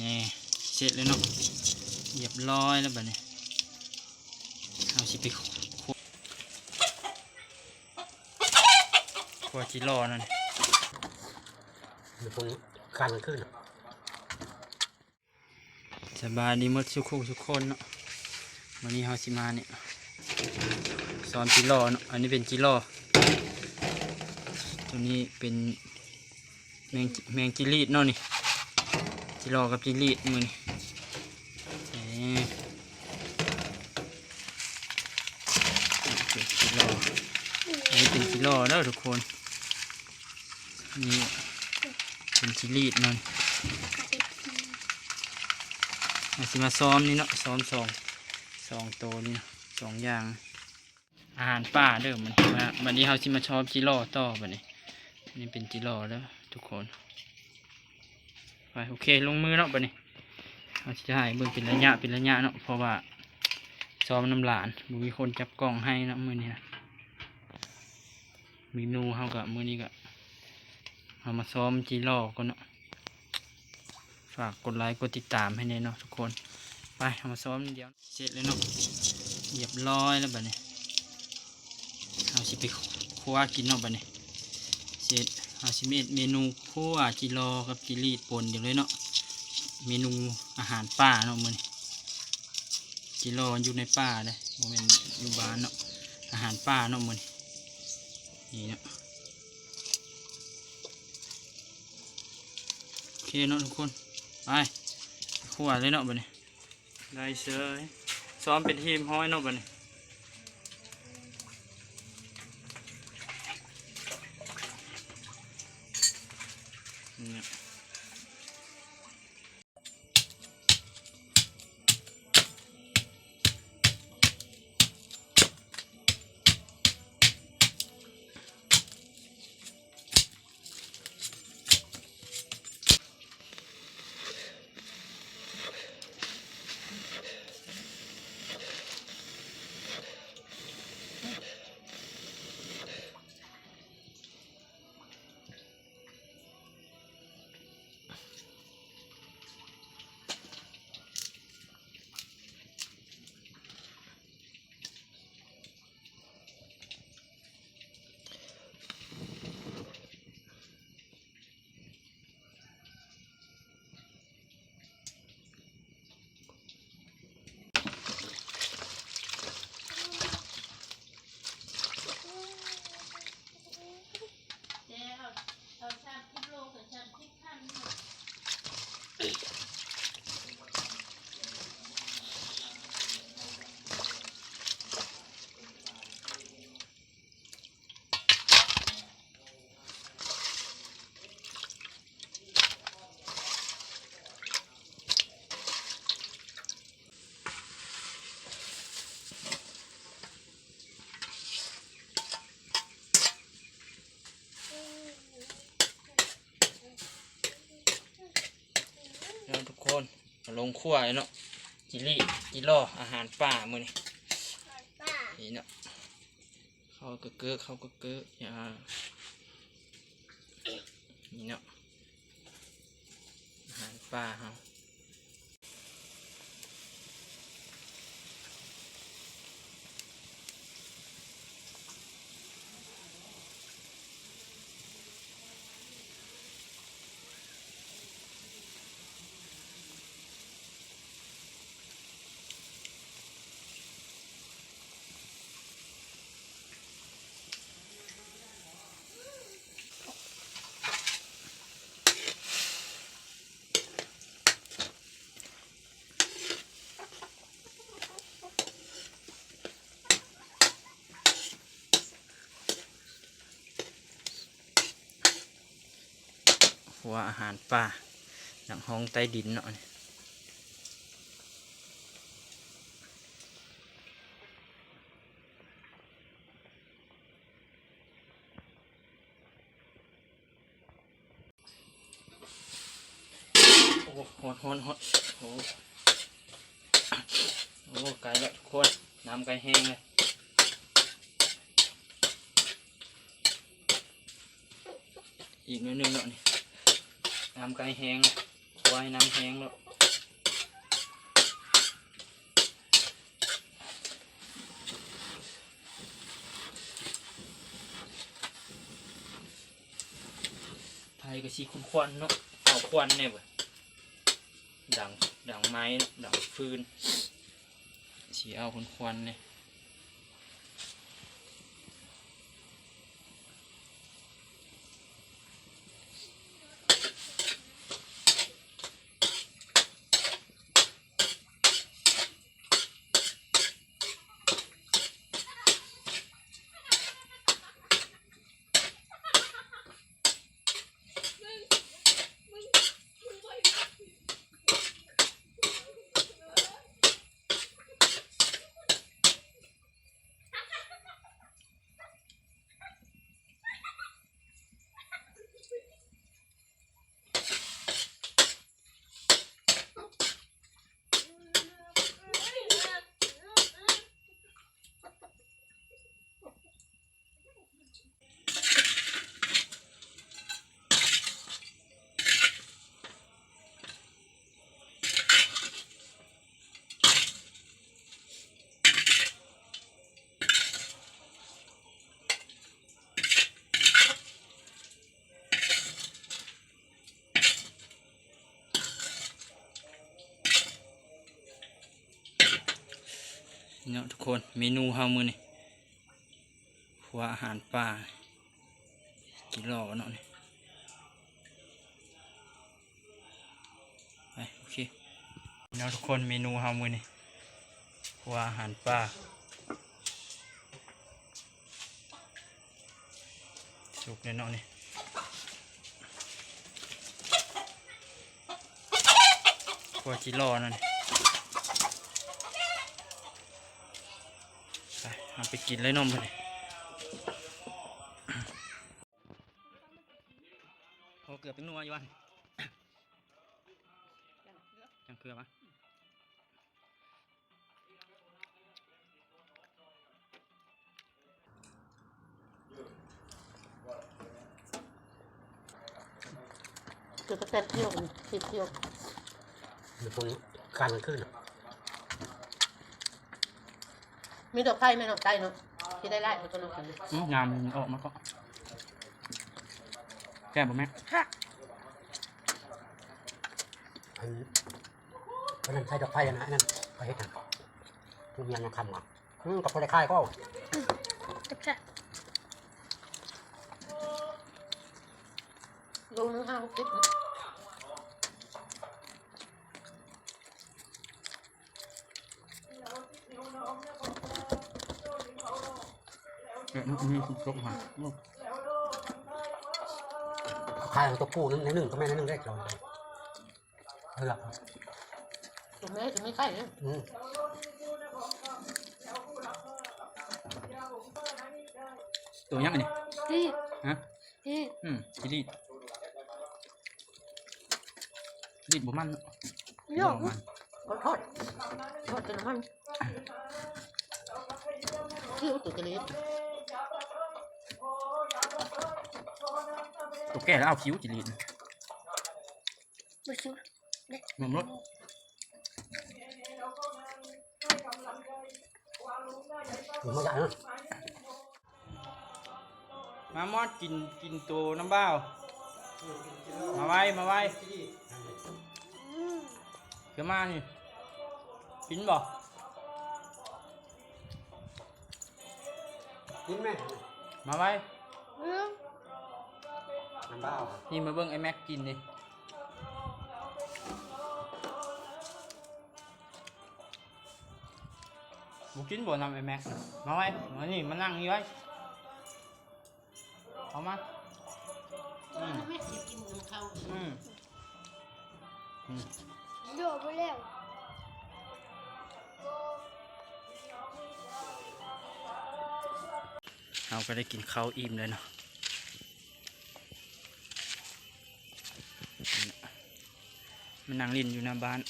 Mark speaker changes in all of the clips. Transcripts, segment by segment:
Speaker 1: นี่เสร็จแล้วเนาะเรียบร้อยแล้วบัดนี้เอาสิไปคั่วคั่วจิรอนั่น
Speaker 2: เดี๋ยวผมกันขึ้น
Speaker 1: สบายดีหมดทุกคนทุกคนเนาะวันนี้เฮาสิมาเนี่ยสอนจิรอเนาะอันนี้เป็นจิรอตัวนี้เป็นแมงจิแมงจิรีดเนาะนี่ จิรอกับจิรีดมือนี่เอ๊ะเป็นจิรออันนี้เป็นจิรอแล้วทุกคนนี่เป็นจิรีดเนาะนี่อาสิมาซ้อมนี่เนาะซ้อมสองสองโตวนี่เนาะสองอย่าง อาหารป่าเด้อมันมาวันนี้เขาสิมาชอบจิร่ต่อบัดนี้นี่เป็นจิร่แล้วทุกคน ไปโอเคลงมือเนาะบัดนี้เขาจะให้เบิ่งเป็นระยะเป็นระยะเนาะเพราะว่าซ้อมน้ำหลานบุมีคนจับกล้องให้เนาะมือนี้นะเมนูเขากับมือนี้ก็เอามาซ้อมจิโร่ก่อนเนาะฝากกดไลค์กดติดตามให้แน่เนาะทุกคนไปเอามาซ้อมเดี๋ยวเสร็จแล้วเนาะเรียบร้อยแล้วบัดนี้เอาสิไปคั่วกินเนาะบัดนี้เสร็จาสิเมดเมนูคั่วจิรอกับจิรีดปนอยู่เลยเนาะเมนูอาหารป่าเนาะมือนจิรออยู่ในป่าเลยโมเมนอยู่บ้านเนาะอาหารป่าเนาะมือนี้นี่เนาะโอเคเนาะทุกคนไปขวเลยเนาะบัดนี้ได้เชยซ้อมเป็นทีมห้อยเนาะบัดนี้ เนี่ย งขั้วเลยเนาะจิลี่จิล่ออาหารป่ามื้อนี้นี่เนาะเขาก็เกอะเขาก็เกอะอย่านี่เนาะอาหารป่าเฮา หัวอาหารป่าหนังห้องใต้ดินเนาะโอ้โหฮอนฮอนฮอนโอ้โหโอ้ไก่ล้วทุกคนน้ำไก่แห้งเลยอีกนิดนึงเนาะนี่ น้ำไก่แห้งไว้น้ำแห้งแล้วไทยก็ชีคุ้นควันเนาะเอาควันเนี่ยบ่ดังดังไม้ดังฟืนชีเอาคุ้นควันเนี่ย เนาะทุกคนเมนูเฮามือนี่ครัวอาหารป่ากินหล่อเนาะนี่ไปโอเคเนาะทุกคนเมนูเฮามือนี่ครัวอาหารป่าสุกเลยเนาะนี่ครัวจิรอนั่นนี่ ไปเอาไปกินเลยนมไปเลยโอ้เกือบเป็นนัวอยู่วันยังเกลือปะ
Speaker 3: เกือบจะเต็มเที่ยวสิบเที่ยว
Speaker 2: หรือพวกกันขึ้น
Speaker 3: มีดอกไผ่ไหมดอกไผ่เนาะที่ได้ไล่มันก็น้องกัน
Speaker 1: อื้องามมันออกมาก็แก้บ่แม่
Speaker 2: อันอันนั้นใช้ดอกไฟนะอันนั้นไปเฮ็ดนะทุเรียนยังคำอะอืมกับคนได้ค่ายก็
Speaker 3: ลงนึงห้าหกสิบ
Speaker 1: เออนี่ นี่คือครบหา
Speaker 2: ค่ายของตัวผู้นึงในหนึ่งก็แม่ในหนึ่งได้เราเออ
Speaker 3: ถูกไหมถึงไม่ใช่เนี่ย
Speaker 2: อืม
Speaker 1: ตัวยังไงนี่ฮะ
Speaker 3: พี่
Speaker 1: อืมจิรีดจิรีดบ่มันเนาะมัน
Speaker 3: ขอโทษโทษจนมันคิ้วตุกกระเล็ด
Speaker 1: ตัวแก่แล้วเอาคิ้วจิรีด
Speaker 3: ไม่ชิว
Speaker 1: นมรส
Speaker 2: ถึงมาใหญ่นะ
Speaker 1: มามอดกินกินตัวน้ำเบ้ามาไว้มาไว้เดี๋ยวมานี่กินบ่
Speaker 2: กินไหม
Speaker 1: มาไว้
Speaker 2: น้ำเบ้า
Speaker 1: นี่มาเบิ่งไอ้แม็กกินดิบุกินบ่นำไอ้แม็กน่ะมาไว้มานี่มานั่งนี่ไว้เอามาอืม
Speaker 3: ไม่สิกินน้ำข้าว
Speaker 1: อืมอืม
Speaker 4: โดดไปแล้ว
Speaker 1: เราก็ได้กินข้าวอิ่มเลยเนาะ มันนั่งลินอยู่หน้าบ้าน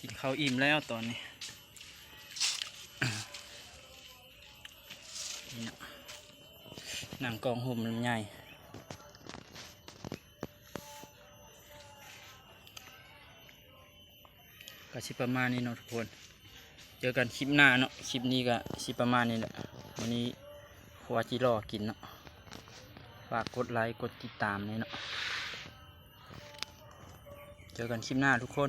Speaker 1: กินข้าวอิ่มแล้วตอนนี้นี่นาะนังกองห่มลำใหญ่ก็ชิประมาณนี้เนาะทุกคน เจอกันคลิปหน้าเนาะ คลิปนี้ก็ชิประมาณนี้แหละ วันนี้ครัวจิรอกินเนาะ ฝากกดไลค์ กดติดตามเลยเนาะ จอกันคลิปหน้าทุกคน